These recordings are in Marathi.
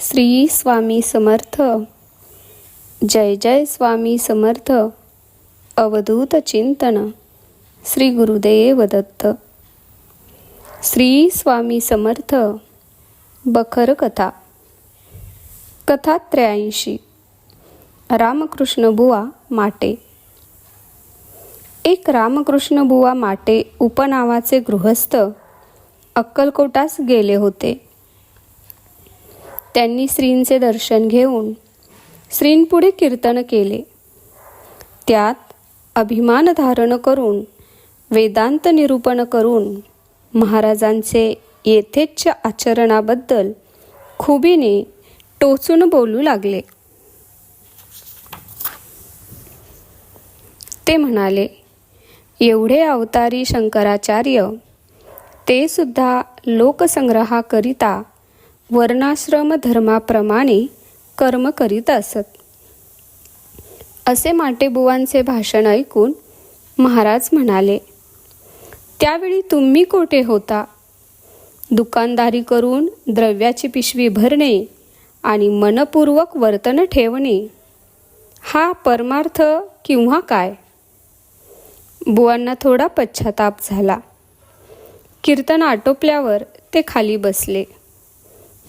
श्री स्वामी समर्थ. जय जय स्वामी समर्थ. अवधूत चिंतन. श्री गुरुदेव दत्त. श्री स्वामी समर्थ. बखर कथा. कथा त्र्याऐंशी. रामकृष्ण बुवा माटे. एक रामकृष्ण बुवा माटे उपनावाचे गृहस्थ अक्कलकोटास गेले होते. त्यांनी श्रींचे दर्शन घेऊन श्रींपुढे कीर्तन केले. त्यात अभिमान धारण करून वेदांत निरूपण करून महाराजांचे येथेच्छ आचरणाबद्दल खुबीने टोचून बोलू लागले. ते म्हणाले एवढे अवतारी शंकराचार्य ते सुद्धा लोकसंग्रहाकरिता वर्णाश्रम धर्माप्रमाणे कर्म करीत असत. असे माटेबुवांचे भाषण ऐकून महाराज म्हणाले त्यावेळी तुम्ही कोठे होता? दुकानदारी करून द्रव्याची पिशवी भरणे आणि मनपूर्वक वर्तन ठेवणे हा परमार्थ किंवा काय? बुवांना थोडा पश्चाताप झाला. कीर्तन आटोपल्यावर ते खाली बसले.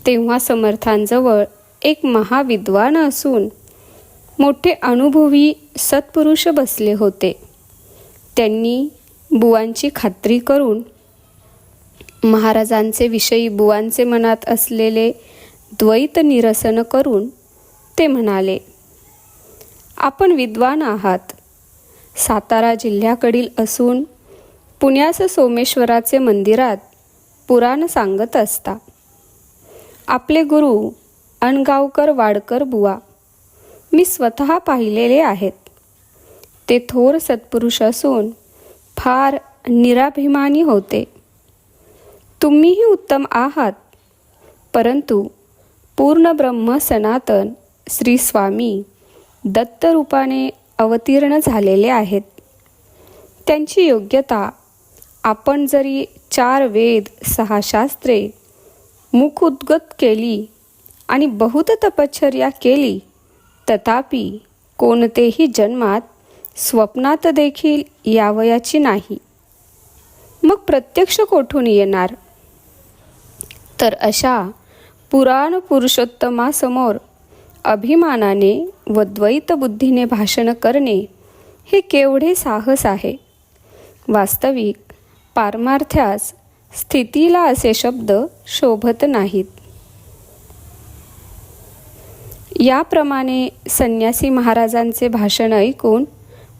तेव्हा समर्थांजवळ एक महाविद्वान असून मोठे अनुभवी सत्पुरुष बसले होते. त्यांनी बुवांची खात्री करून महाराजांचे विषयी बुवांचे मनात असलेले द्वैत निरसन करून ते म्हणाले आपण विद्वान आहात. सातारा जिल्ह्याकडील असून पुण्यास सोमेश्वराचे मंदिरात पुराण सांगत असता. आपले गुरु अणगावकर वाडकर बुवा. मी स्वतः पाहिलेले आहेत. ते थोर सत्पुरुष असून फार निराभिमानी होते. तुम्हीही उत्तम आहात. परंतु पूर्ण ब्रह्म सनातन श्री स्वामी दत्तरूपाने अवतीर्ण झालेले आहेत. त्यांची योग्यता आपण जरी चार वेद सहा शास्त्रे मुख उद्गत केली आणि बहुत तपश्चर्या केली. तथापि कोणतेही जन्मात स्वप्नात देखील यावयाची नाही. मग प्रत्यक्ष कोठून येणार? तर अशा पुराण पुरुषोत्तमासमोर अभिमानाने व द्वैत बुद्धीने भाषण करणे हे केवढे साहस आहे. वास्तविक पारमार्थ्यास स्थितीला असे शब्द शोभत नाहीत. याप्रमाणे संन्यासी महाराजांचे भाषण ऐकून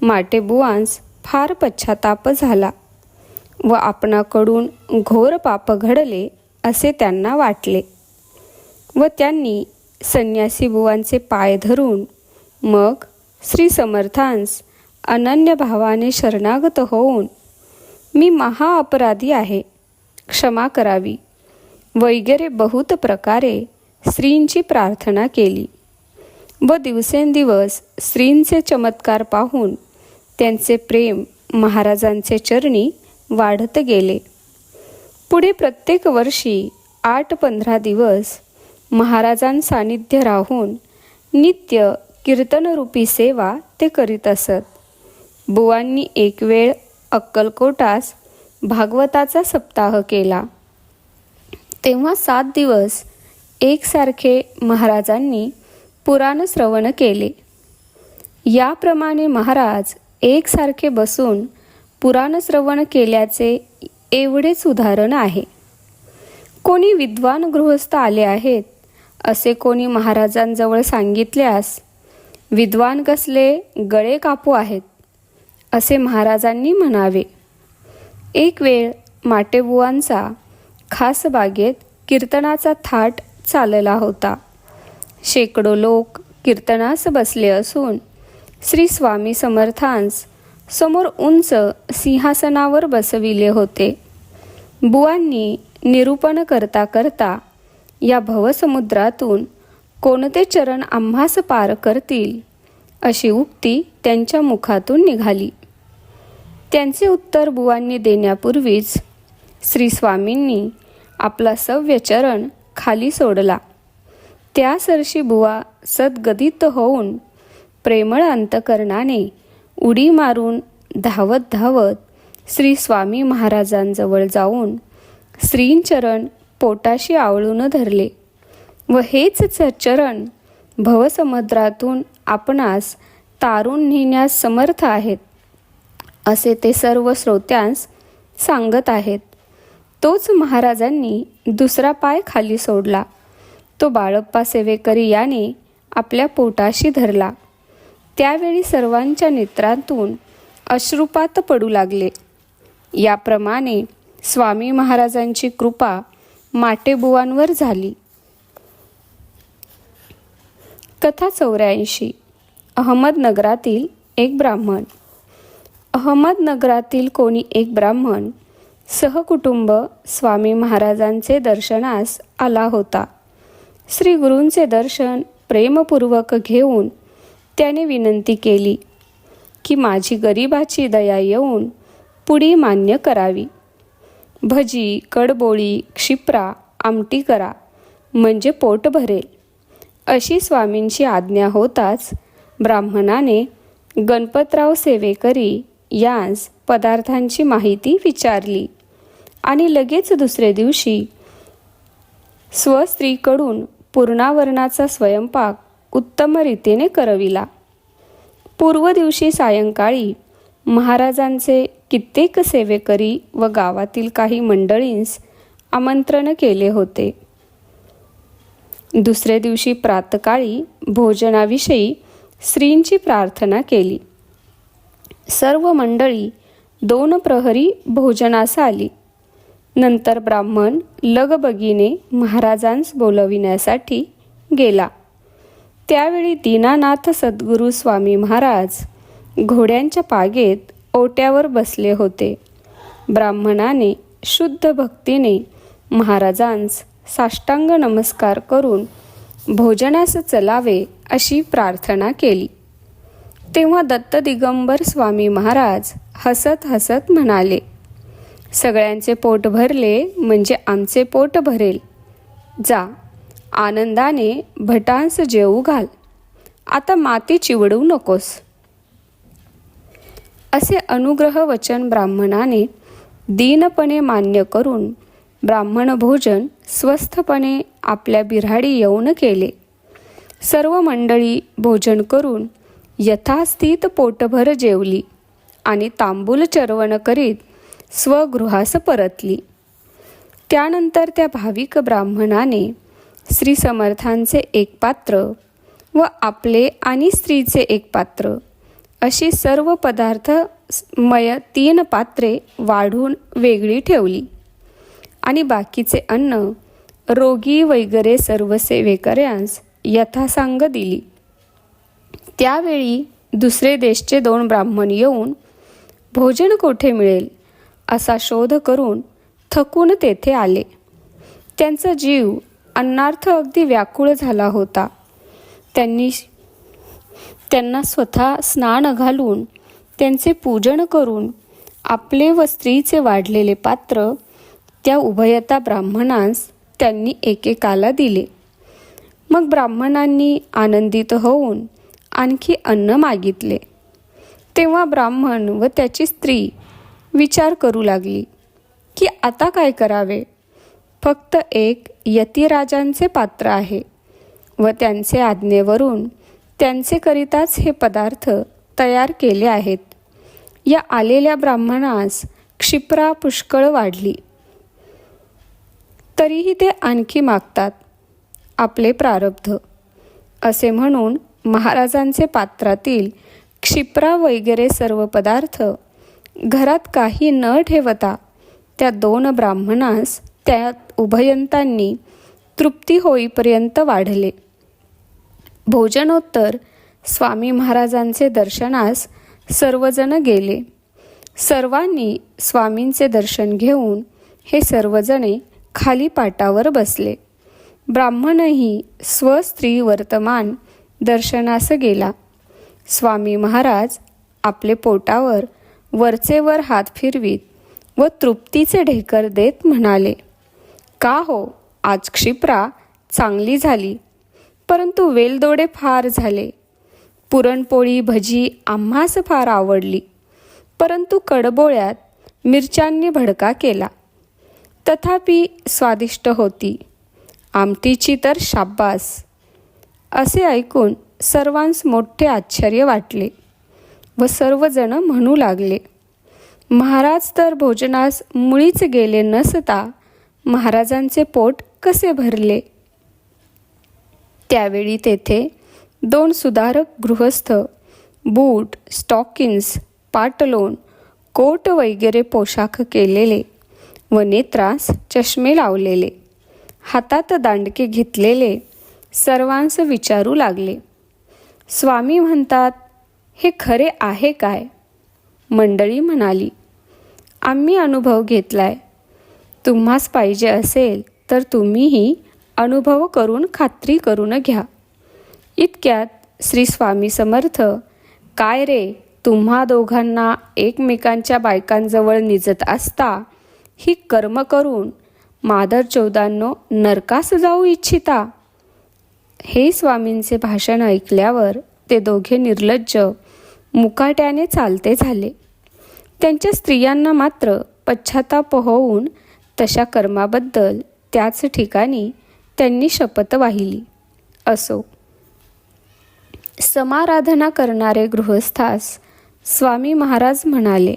माटेबुवांस फार पश्चाताप झाला व आपणाकडून घोर पाप घडले असे त्यांना वाटले व त्यांनी संन्यासी बुवांचे पाय धरून मग श्री समर्थांस अनन्य भावाने शरणागत होऊन मी महाअपराधी आहे. क्षमा करावी. वगैरे बहुत प्रकारे स्त्रींची प्रार्थना केली. व दिवसेंदिवस स्त्रींचे चमत्कार पाहून त्यांचे प्रेम महाराजांचे चरणी वाढत गेले. पुढे प्रत्येक वर्षी आठ पंधरा दिवस महाराजांसानिध्य राहून नित्य कीर्तनरूपी सेवा ते करीत असत. बुवांनी एक वेळ अक्कलकोटास भागवताचा सप्ताह केला. तेव्हा सात दिवस एकसारखे महाराजांनी पुराण श्रवण केले. याप्रमाणे महाराज एकसारखे बसून पुराण श्रवण केल्याचे एवढेच उदाहरण आहे. कोणी विद्वान गृहस्थ आले आहेत असे कोणी महाराजांजवळ सांगितल्यास विद्वान कसले गळे कापू आहेत असे महाराजांनी म्हणावे. एक वेळ माटेबुवांचा खास बागेत कीर्तनाचा थाट चालला होता. शेकडो लोक कीर्तनास बसले असून श्री स्वामी समर्थांस समोर उंच सिंहासनावर बसविले होते. बुवांनी निरूपण करता करता या भवसमुद्रातून कोणते चरण आम्हास पार करतील अशी उक्ती त्यांच्या मुखातून निघाली. त्यांचे उत्तर बुवांनी देण्यापूर्वीच श्री स्वामींनी आपला सव्यचरण खाली सोडला. त्या सरशी बुवा सद्गदित होऊन प्रेमळ अंतकरणाने उडी मारून धावत धावत श्री स्वामी महाराजांजवळ जाऊन श्रींचरण पोटाशी आवळून धरले व हेच चरण भवसमुद्रातून आपणास तारून नेण्यास समर्थ आहेत. असे ते सर्व श्रोत्यांस सांगत आहेत. तोच महाराजांनी दुसरा पाय खाली सोडला. तो बाळप्पा सेवेकरी याने आपल्या पोटाशी धरला. त्यावेळी सर्वांच्या नेत्रांतून अश्रुपात पडू लागले. याप्रमाणे स्वामी महाराजांची कृपा माटेबुवांवर झाली. कथा चौऱ्याऐंशी. अहमदनगरातील एक ब्राह्मण. अहमदनगरातील कोणी एक ब्राह्मण सहकुटुंब स्वामी महाराजांचे दर्शनास आला होता. श्री गुरूंचे दर्शन प्रेमपूर्वक घेऊन त्याने विनंती केली की माझी गरिबाची दया येऊन पुढी मान्य करावी. भजी कडबोळी क्षिप्रा आमटी करा म्हणजे पोट भरेल. अशी स्वामींची आज्ञा होताच ब्राह्मणाने गणपतराव सेवेकरी यास पदार्थांची माहिती विचारली. आणि लगेच दुसऱ्या दिवशी स्वस्त्रीकडून पूर्णावरणाचा स्वयंपाक उत्तम रीतीने करविला. पूर्व दिवशी सायंकाळी महाराजांचे कित्येक सेवेकरी व गावातील काही मंडळींस आमंत्रण केले होते. दुसऱ्या दिवशी प्रातकाळी भोजनाविषयी श्रींची प्रार्थना केली. सर्व मंडळी दोन प्रहरी भोजनास आली. नंतर ब्राह्मण लगबगीने महाराजांस बोलविण्यासाठी गेला. त्यावेळी दीनानाथ सद्गुरू स्वामी महाराज घोड्यांच्या पागेत ओट्यावर बसले होते. ब्राह्मणाने शुद्ध भक्तीने महाराजांस साष्टांग नमस्कार करून भोजनास चलावे अशी प्रार्थना केली. तेव्हा दत्त दिगंबर स्वामी महाराज हसत हसत म्हणाले सगळ्यांचे पोट भरले म्हणजे आमचे पोट भरेल. जा आनंदाने भटांस जेवू घाल. आता माती चिवडू नकोस. असे अनुग्रह वचन ब्राह्मणाने दीनपणे मान्य करून ब्राह्मण भोजन स्वस्थपणे आपल्या बिऱ्हाडी येऊन केले. सर्व मंडळी भोजन करून यथास्थित पोटभर जेवली आणि तांबूल चरवण करीत स्वगृहास परतली. त्यानंतर त्या भाविक ब्राह्मणाने श्री समर्थांचे एक पात्र व आपले आणि स्त्रीचे एक पात्र अशी सर्व पदार्थमय तीन पात्रे वाढून वेगळी ठेवली. आणि बाकीचे अन्न रोगी वगैरे सर्व सेवेकऱ्यांस यथासांग दिली. त्यावेळी दुसरे देशचे दोन ब्राह्मण येऊन भोजन कोठे मिळेल? असा शोध करून थकून तेथे आले. त्यांचा जीव अन्नार्थ अगदी व्याकुळ झाला होता. त्यांनी त्यांना स्वतः स्नान घालून त्यांचे पूजन करून आपले व स्त्रीचे वाढलेले पात्र त्या उभयता ब्राह्मणांस त्यांनी एकेकाला दिले. मग ब्राह्मणांनी आनंदित होऊन आणखी अन्न मागितले. तेव्हा ब्राह्मण व त्याची स्त्री विचार करू लागली की आता काय करावे? फक्त एक यतिराजांचे पात्र आहे व त्यांचे आज्ञेवरून त्यांचेकरिताच हे पदार्थ तयार केले आहेत. या आलेल्या ब्राह्मणास क्षिप्रा पुष्कळ वाढली. तरीही ते आणखी मागतात. आपले प्रारब्ध. असे म्हणून महाराजांचे पात्रातील क्षिप्रा वगैरे सर्व पदार्थ घरात काही न ठेवता त्या दोन ब्राह्मणास त्या उभयंतांनी तृप्ती होईपर्यंत वाढले. भोजनोत्तर स्वामी महाराजांचे दर्शनास सर्वजण गेले. सर्वांनी स्वामींचे दर्शन घेऊन हे सर्वजणे खाली पाटावर बसले. ब्राह्मणही स्वस्त्री वर्तमान दर्शनास गेला. स्वामी महाराज आपले पोटावर वरचेवर हात फिरवीत व तृप्तीचे ढेकर देत म्हणाले का हो आज क्षिप्रा चांगली झाली परंतु वेलदोडे फार झाले. पुरणपोळी भजी आम्हास फार आवडली परंतु कडबोळ्यात मिरच्यांनी भडका केला. तथापि स्वादिष्ट होती. आमटीची तर शाब्बास असे ऐकून सर्वांस मोठे आश्चर्य वाटले व सर्वजण म्हणू लागले महाराज तर भोजनास मुळीच गेले नसता महाराजांचे पोट कसे भरले? त्यावेळी तेथे दोन सुधारक गृहस्थ बूट स्टॉकिन्स पाटलोन कोट वगैरे पोशाख केलेले व नेत्रास चष्मे लावलेले हातात दांडके घेतलेले सर्वांस विचारू लागले. स्वामी म्हणतात हे खरे आहे काय? मंडळी म्हणाली आम्ही अनुभव घेतलाय. तुम्हास पाहिजे असेल तर तुम्हीही अनुभव करून खात्री करून घ्या. इतक्यात श्री स्वामी समर्थ काय रे तुम्हा दोघांना एकमेकांच्या बायकांजवळ निजत असता ही कर्म करून मादर चौदांनो नरकास जाऊ इच्छिता? हे स्वामींचे भाषण ऐकल्यावर ते दोघे निर्लज्ज मुकाट्याने चालते झाले. त्यांच्या स्त्रियांना मात्र पश्चाताप होऊन तशा कर्माबद्दल त्याच ठिकाणी त्यांनी शपथ वाहिली. असो. समाराधना करणारे गृहस्थास स्वामी महाराज म्हणाले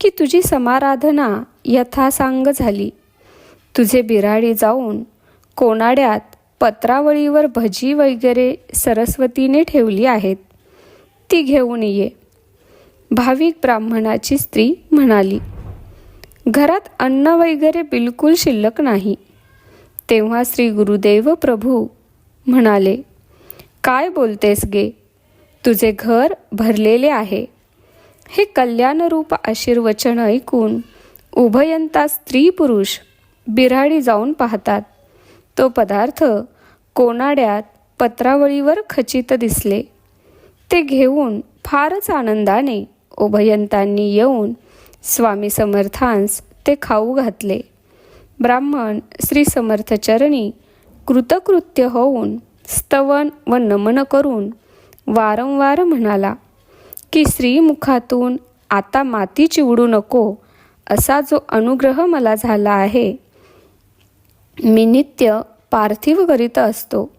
की तुझी समाराधना यथासांग झाली. तुझे बिराडी जाऊन कोनाड्यात पत्रावळीवर भजी वगैरे सरस्वतीने ठेवली आहेत. ती घेऊन ये. भाविक ब्राह्मणाची स्त्री म्हणाली घरात अन्न वगैरे बिलकुल शिल्लक नाही. तेव्हा श्री गुरुदेव प्रभू म्हणाले काय बोलतेस गे? तुझे घर भरलेले आहे. हे कल्याणरूप आशीर्वचन ऐकून उभयंता स्त्री पुरुष बिराडी जाऊन पाहतात. तो पदार्थ कोनाड्यात पत्रावळीवर खचित दिसले. ते घेऊन फारच आनंदाने उभयंतांनी येऊन स्वामी समर्थांस ते खाऊ घातले. ब्राह्मण श्री समर्थचरणी कृतकृत्य होऊन स्तवन व नमन करून वारंवार म्हणाला की श्रीमुखातून आता माती चिवडू नको असा जो अनुग्रह मला झाला आहे मी नित्य पार्थिव करीत असतो.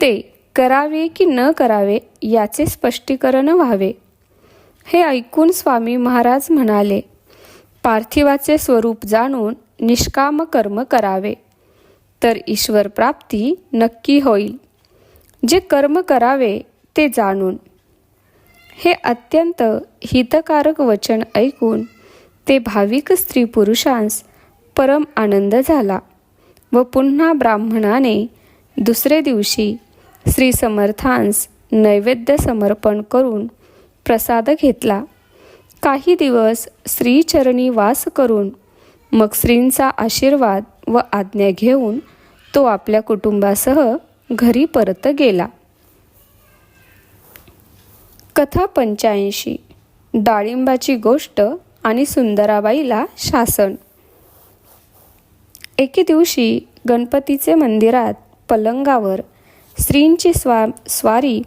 ते करावे की न करावे याचे स्पष्टीकरण व्हावे. हे ऐकून स्वामी महाराज म्हणाले पार्थिवाचे स्वरूप जाणून निष्काम कर्म करावे. तर ईश्वर प्राप्ती नक्की होईल. जे कर्म करावे ते जाणून. हे अत्यंत हितकारक वचन ऐकून ते भाविक स्त्री पुरुषांस परम आनंद झाला. व पुन्हा ब्राह्मणाने दुसरे दिवशी श्री समर्थांस नैवेद्य समर्पण करून प्रसाद घेतला. काही दिवस श्रीचरणी वास करून मग श्रींचा आशीर्वाद व आज्ञा घेऊन तो आपल्या कुटुंबासह घरी परत गेला. कथा पंच्याऐंशी. डाळिंबाची गोष्ट आणि सुंदराबाईला शासन. एके दिवशी गणपतीचे मंदिरात पलंगावर स्त्रींची स्वा स्वारी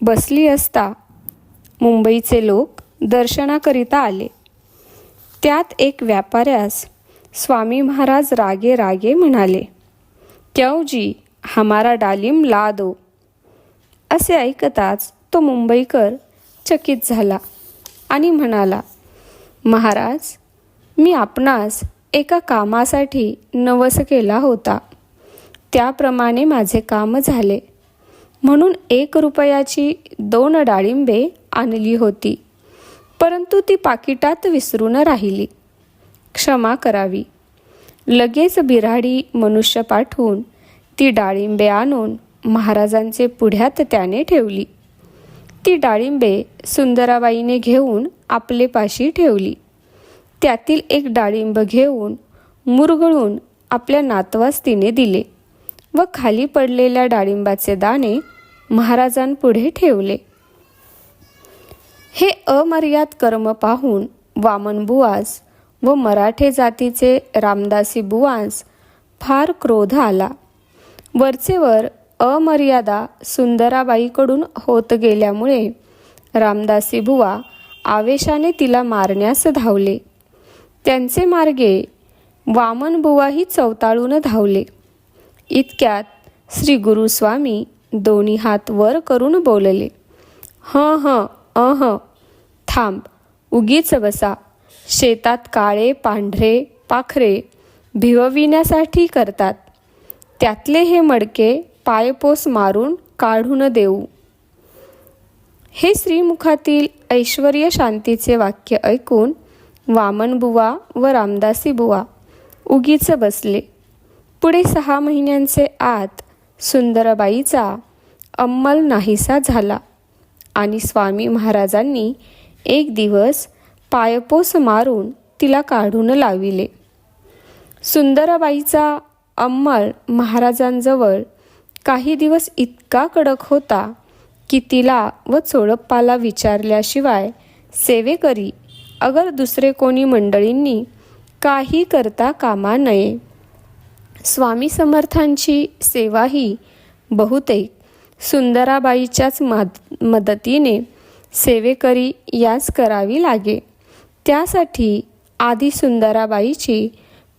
बसली असता मुंबईचे लोक दर्शनाकरिता आले. त्यात एक व्यापाऱ्यास स्वामी महाराज रागे रागे म्हणाले क्यवजी हमारा डालिम ला दो असे ऐकताच तो मुंबईकर चकित झाला आणि म्हणाला महाराज मी आपणास एका कामासाठी नवस केला होता. त्याप्रमाणे माझे काम झाले. म्हणून एक रुपयाची दोन डाळिंबे आणली होती. परंतु ती पाकिटात विसरून राहिली. क्षमा करावी. लगेच बिराडी मनुष्य पाठवून ती डाळिंबे आणून महाराजांचे पुढ्यात त्याने ठेवली. ती डाळिंबे सुंदराबाईने घेऊन आपले पाशी ठेवली. त्यातील एक डाळिंब घेऊन मुरगळून आपल्या नातवास तिने दिले व खाली पडलेल्या डाळिंबाचे दाणे महाराजांपुढे ठेवले. हे अमर्याद कर्म पाहून वामन बुवास व मराठे जातीचे रामदासी बुवांस फार क्रोध आला. वरचेवर अमर्यादा सुंदराबाईकडून होत गेल्यामुळे रामदासी बुवा आवेशाने तिला मारण्यास धावले. त्यांचे मार्गे वामनबुवाही चवताळून धावले. इतक्यात श्री गुरुस्वामी दोन्ही हात वर करून बोलले हं हं अह थांब उगीच बसा. शेतात काळे पांढरे पाखरे भिवविण्यासाठी करतात. त्यातले हे मडके पायपोस मारून काढून देऊ. हे श्रीमुखातील ऐश्वर्य शांतीचे वाक्य ऐकून वामनबुवा व रामदासीबुवा उगीच बसले. पुढे सहा महिन्यांचे आत सुंदरबाईचा अंमल नाहीसा झाला आणि स्वामी महाराजांनी एक दिवस पायपोस मारून तिला काढून लाविले. सुंदरबाईचा अंमल महाराजांजवळ काही दिवस इतका कडक होता की तिला व चोळप्पाला विचारल्याशिवाय सेवेकरी अगर दुसरे कोणी मंडळींनी काही करता कामा नये. स्वामी समर्थांची सेवा ही बहुतेक सुंदराबाईच्याच मद मदतीने सेवेकरी यास करावी लागे. त्यासाठी आधी सुंदराबाईची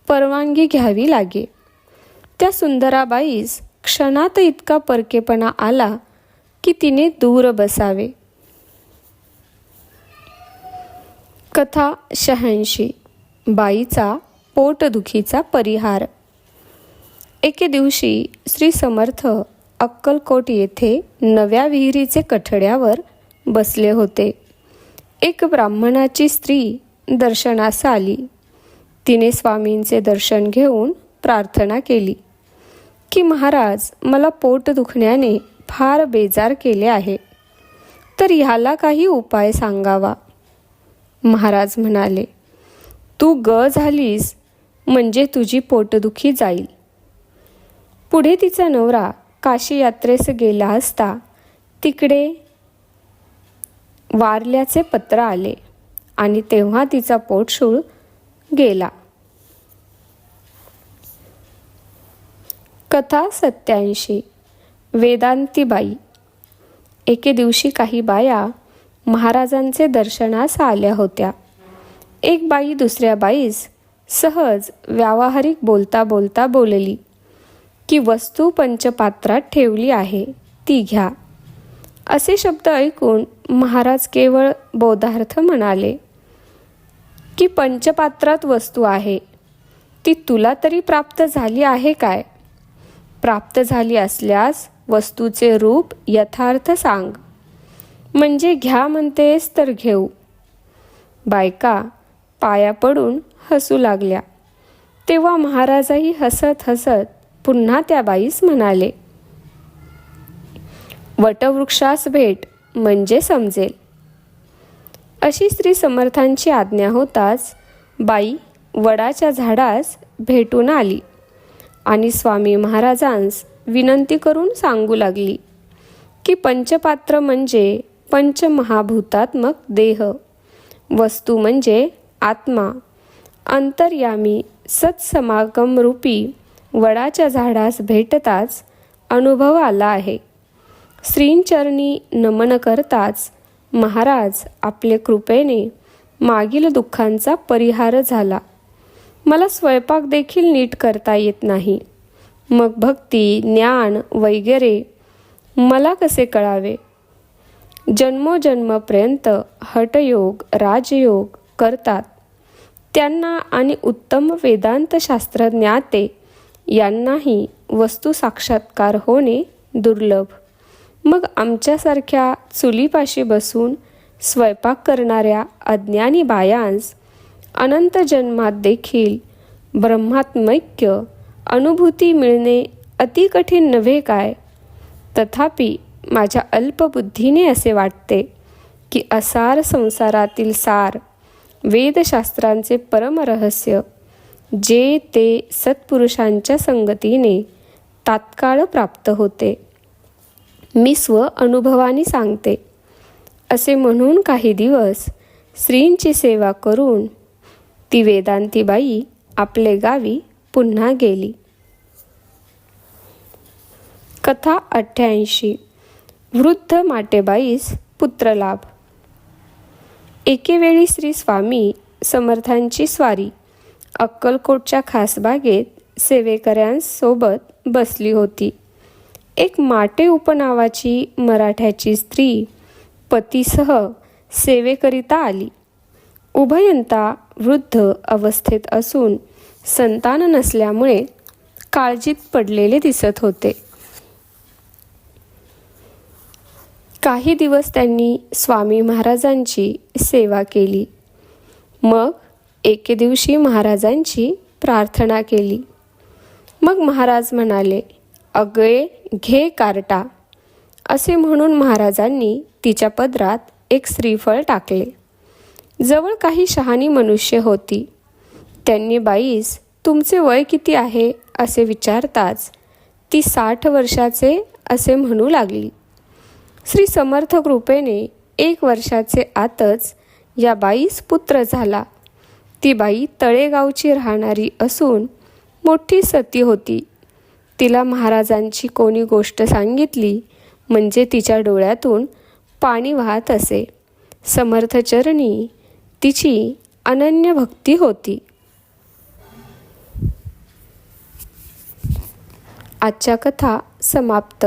परवानगी घ्यावी लागे. त्या सुंदराबाईस क्षणात इतका परकेपणा आला की तिने दूर बसावे. कथा शहाऐंशी. बाईचा पोटदुखीचा परिहार. एके दिवशी श्री समर्थ अक्कलकोट येथे नव्या विहिरीचे कठड्यावर बसले होते. एक ब्राह्मणाची स्त्री दर्शनास आली. तिने स्वामींचे दर्शन घेऊन प्रार्थना केली की महाराज मला पोट दुखण्याने फार बेजार केले आहे. तर ह्याला काही उपाय सांगावा. महाराज म्हणाले तू ग झालीस म्हणजे तुझी पोटदुखी जाईल. पुढे तिचा नवरा काशी यात्रेस गेला असता तिकडे वारल्याचे पत्र आले आणि तेव्हा तिचा पोटशूळ गेला. कथा सत्याऐंशी. वेदांतीबाई. एके दिवशी काही बाया महाराजांचे दर्शनास आल्या होत्या. एक बाई दुसऱ्या बाईस सहज व्यावहारिक बोलता बोलता बोलली की वस्तू पंचपात्रात ठेवली आहे ती घ्या. असे शब्द ऐकून महाराज केवळ बोधार्थ म्हणाले की पंचपात्रात वस्तू आहे ती तुला तरी प्राप्त झाली आहे काय? प्राप्त झाली असल्यास वस्तूचे रूप यथार्थ सांग. म्हणजे घ्या म्हणतेस तर घेऊ. बायका पाया पडून हसू लागल्या. तेव्हा महाराजही हसत हसत पुन्हा त्या बाईस म्हणाले वटवृक्षास भेट म्हणजे समजेल. अशी श्री समर्थांची आज्ञा होताच बाई वडाच्या झाडास भेटून आली आणि स्वामी महाराजांस विनंती करून सांगू लागली की पंचपात्र म्हणजे पंचमहाभूतात्मक देह. वस्तू म्हणजे आत्मा. अंतर्यामी सत्समागम रूपी वडाच्या झाडास भेटताच अनुभव आला आहे. श्रींचरणी नमन करताच महाराज आपले कृपेने मागील दुःखांचा परिहार झाला. मला स्वयंपाक देखील नीट करता येत नाही. मग भक्ती ज्ञान वगैरे मला कसे कळावे? जन्मोजन्मपर्यंत हटयोग राजयोग करतात. त्यांना आणि उत्तम वेदांत शास्त्रज्ञाते यांनाही वस्तू साक्षात्कार होणे दुर्लभ. मग आमच्यासारख्या चुलीपाशी बसून स्वयंपाक करणाऱ्या अज्ञानी बायांस अनंत जन्मात देखील ब्रह्मात्मैक्य अनुभूती मिळणे अति कठीण नव्हे काय? तथापि माझ्या अल्पबुद्धीने असे वाटते की असार संसारातील सार वेदशास्त्रांचे परमरहस्य जे ते सत्पुरुषांच्या संगतीने तात्काळ प्राप्त होते. मी स्व अनुभवाने सांगते. असे म्हणून काही दिवस श्रींची सेवा करून ती वेदांतीबाई आपले गावी पुन्हा गेली. कथा अठ्ठ्याऐंशी. वृद्ध माटेबाईस पुत्रलाभ. एकेवेळी श्री स्वामी समर्थांची स्वारी अक्कलकोटच्या खासबागेत सेवेकऱ्यांसोबत बसली होती. एक माटे उपनावाची मराठ्याची स्त्री पतीसह सेवेकरिता आली. उभयंता वृद्ध अवस्थेत असून संतान नसल्यामुळे काळजीत पडलेले दिसत होते. काही दिवस त्यांनी स्वामी महाराजांची सेवा केली. मग एके दिवशी महाराजांची प्रार्थना केली. मग महाराज म्हणाले अगळे घे कार्टा. असे म्हणून महाराजांनी तिच्या पदरात एक श्रीफळ टाकले. जवळ काही शहाणी मनुष्य होती. त्यांनी बाईस तुमचे वय किती आहे? असे विचारताच ती साठ वर्षाचे असे म्हणू लागली. श्री समर्थ कृपेने एक वर्षाचे आतच या बाईस पुत्र झाला. ती बाई तळेगावची राहणारी असून मोठी सती होती. तिला महाराजांची कोणी गोष्ट सांगितली म्हणजे तिच्या डोळ्यातून पाणी वाहत असे. समर्थचरणी तिची अनन्य भक्ती होती. आजच्या कथा समाप्त.